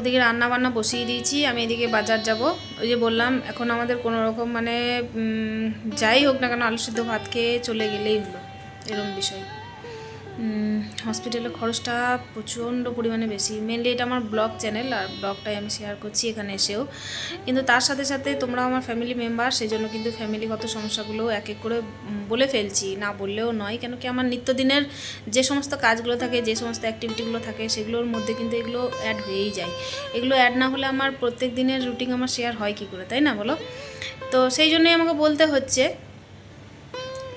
ওদিকে রান্না বান্না বসিয়ে দিয়েছি, আমি এদিকে বাজার যাব। ওই যে বললাম, এখন আমাদের কোনো রকম মানে যাই হোক না কেন, আলু সিদ্ধ ভাত খেয়ে চলে গেলেই হলো এরকম বিষয়। হসপিটালের খরচটা প্রচণ্ড পরিমাণে বেশি। মেনলি এটা আমার ব্লগ চ্যানেল আর ব্লগটাই আমি শেয়ার করছি এখানে এসেও। কিন্তু তার সাথে সাথে তোমরা আমার ফ্যামিলি মেম্বার সেই জন্য কিন্তু ফ্যামিলিগত সমস্যাগুলো এক এক করে বলে ফেলছি। না বললেও নয় কেন কি আমার নিত্যদিনের যে সমস্ত কাজগুলো থাকে, যে সমস্ত অ্যাক্টিভিটিগুলো থাকে, সেগুলোর মধ্যে কিন্তু এগুলো অ্যাড হয়েই যায়। এগুলো অ্যাড না হলে আমার প্রত্যেক দিনের রুটিন আমার শেয়ার হয় কী করে, তাই না বলো? তো সেই জন্যই আমাকে বলতে হচ্ছে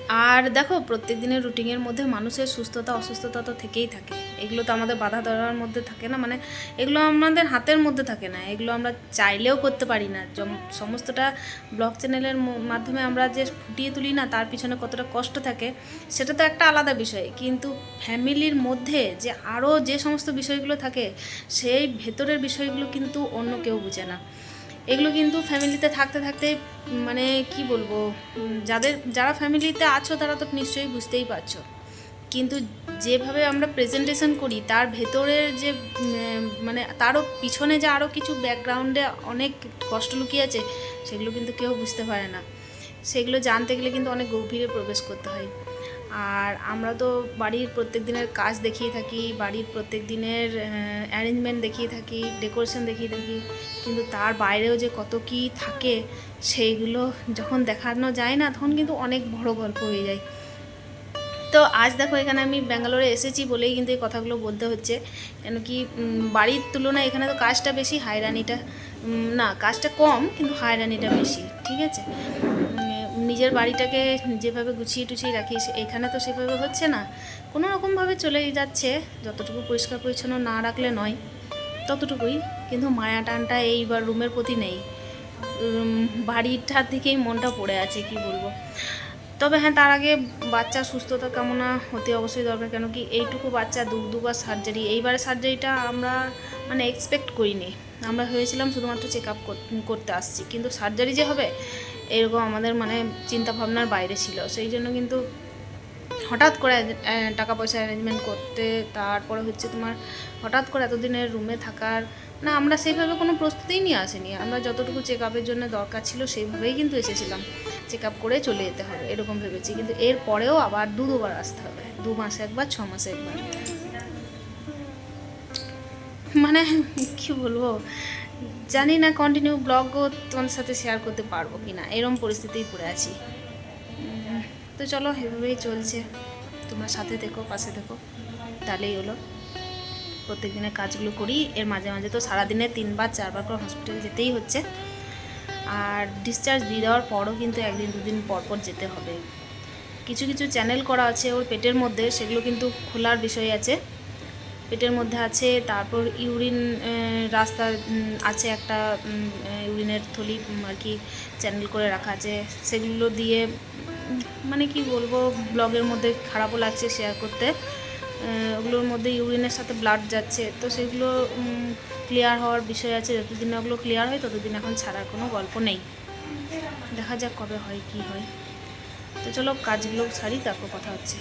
আর দেখো প্রত্যেক দিনের রুটিনের মধ্যে মানুষের সুস্থতা, অসুস্থতা তো থেকেই থাকে। এগুলো তো আমাদের বাধা ধরার মধ্যে থাকে না মানে এগুলো আমাদের হাতের মধ্যে থাকে না। এগুলো আমরা চাইলেও করতে পারি না। সমস্তটা ব্লগ চ্যানেলের মাধ্যমে আমরা যে ফুটিয়ে তুলি না, তার পিছনে কতটা কষ্ট থাকে, সেটা তো একটা আলাদা বিষয়। কিন্তু ফ্যামিলির মধ্যে যে আরও যে সমস্ত বিষয়গুলো থাকে, সেই ভেতরের বিষয়গুলো কিন্তু অন্য কেউ বুঝে না। এগুলো কিন্তু ফ্যামিলিতে থাকতে থাকতে মানে কি বলব যাদের, যারা ফ্যামিলিতে আছো তারা তো নিশ্চয়ই বুঝতেই পারছ। কিন্তু যেভাবে আমরা প্রেজেন্টেশন করি, তার ভেতরের যে মানে তারও পিছনে যে আরও কিছু ব্যাকগ্রাউন্ডে অনেক কষ্ট লুকিয়ে আছে, সেগুলো কিন্তু কেউ বুঝতে পারে না। সেগুলো জানতে গেলে কিন্তু অনেক গভীরে প্রবেশ করতে হয়। আর আমরা তো বাড়ির প্রত্যেক দিনের কাজ দেখিয়ে থাকি, বাড়ির প্রত্যেক দিনের অ্যারেঞ্জমেন্ট দেখিয়ে থাকি ডেকোরেশন দেখিয়ে থাকি, কিন্তু তার বাইরেও যে কত কি থাকে সেইগুলো যখন দেখানো যায় না, তখন কিন্তু অনেক বড় গল্প হয়ে যায়। তো আজ দেখো এখানে আমি ব্যাঙ্গালোরে এসেছি বলেই কিন্তু এই কথাগুলো বলতে হচ্ছে। কেন কি বাড়ির তুলনায় এখানে তো কাজটা বেশি, হায়রানিটা না, কাজটা কম, কিন্তু হায়রানিটা বেশি, ঠিক আছে? নিজের বাড়িটাকে যেভাবে গুছিয়ে টুছিয়ে রাখি এখানে তো সেভাবে হচ্ছে না। কোনো রকমভাবে চলেই যাচ্ছে, যতটুকু পরিষ্কার পরিচ্ছন্ন না রাখলে নয়, ততটুকুই। কিন্তু মায়া টানটা এইবার রুমের প্রতি নেই। বাড়িটার দিকেই মনটা পড়ে আছে, কি বলব। তবে হ্যাঁ তার আগে বাচ্চার সুস্থতা কামনা হতে অবশ্যই দরকার কেন কি এইটুকু বাচ্চা দু, দুবার সার্জারি এইবারে সার্জারিটা আমরা মানে এক্সপেক্ট করিনি। আমরা ভেবেছিলাম শুধুমাত্র চেক আপ করতে আসছি। কিন্তু সার্জারি যে হবে এরকম আমাদের মানে চিন্তা ভাবনার বাইরে ছিল। সেই জন্য কিন্তু হঠাৎ করে টাকা পয়সা অ্যারেঞ্জমেন্ট করতে, তারপরে হচ্ছে তোমার হঠাৎ করে এতদিনের রুমে থাকার, না, আমরা সেইভাবে কোনো প্রস্তুতিই নিয়ে আসিনি। আমরা যতটুকু চেক আপের জন্য দরকার ছিল, সেইভাবেই কিন্তু এসেছিলাম। চেক আপ করে চলে যেতে হবে, এরকম ভেবেছি। কিন্তু এর পরেও আবার দু দুবার আসতে হবে। দু মাসে একবার, ছ মাসে একবার। মানে কি বলব? জানি না কন্টিনিউ ব্লগও তোমার সাথে শেয়ার করতে পারব কি না এরকম পরিস্থিতিই পড়ে আছি। তো চলো, এভাবেই চলছে। তোমার সাথে থেকো, পাশে থেকো। তাহলেই হলো। প্রত্যেক দিনের কাজগুলো করি, এর মাঝে মাঝে তো সারাদিনে তিনবার, চারবার করে হসপিটাল যেতেই হচ্ছে। আর ডিসচার্জ দিয়ে দেওয়ার পরও কিন্তু একদিন, দুদিন পর পর যেতে হবে। কিছু কিছু চ্যানেল করা আছে ওর পেটের মধ্যে, সেগুলো কিন্তু খোলার বিষয় আছে। পেটের মধ্যে আছে, তারপর ইউরিন রাস্তা আছে একটা ইউরিনের থলি আর কি, চ্যানেল করে রাখা আছে। সেগুলো দিয়ে মানে কি বলব, ব্লগের মধ্যে খারাপও লাগছে শেয়ার করতে। ওগুলোর মধ্যে ইউরিনের সাথে ব্লাড যাচ্ছে, তো সেগুলো ক্লিয়ার হওয়ার বিষয় আছে। যতদিন না ওগুলো ক্লিয়ার হয়, ততদিন এখন ছাড়ার কোনো গল্প নেই। দেখা যাক কবে হয়, কি হয়। তো চলো, কাজগুলো ছাড়ি তারপর কথা হচ্ছে।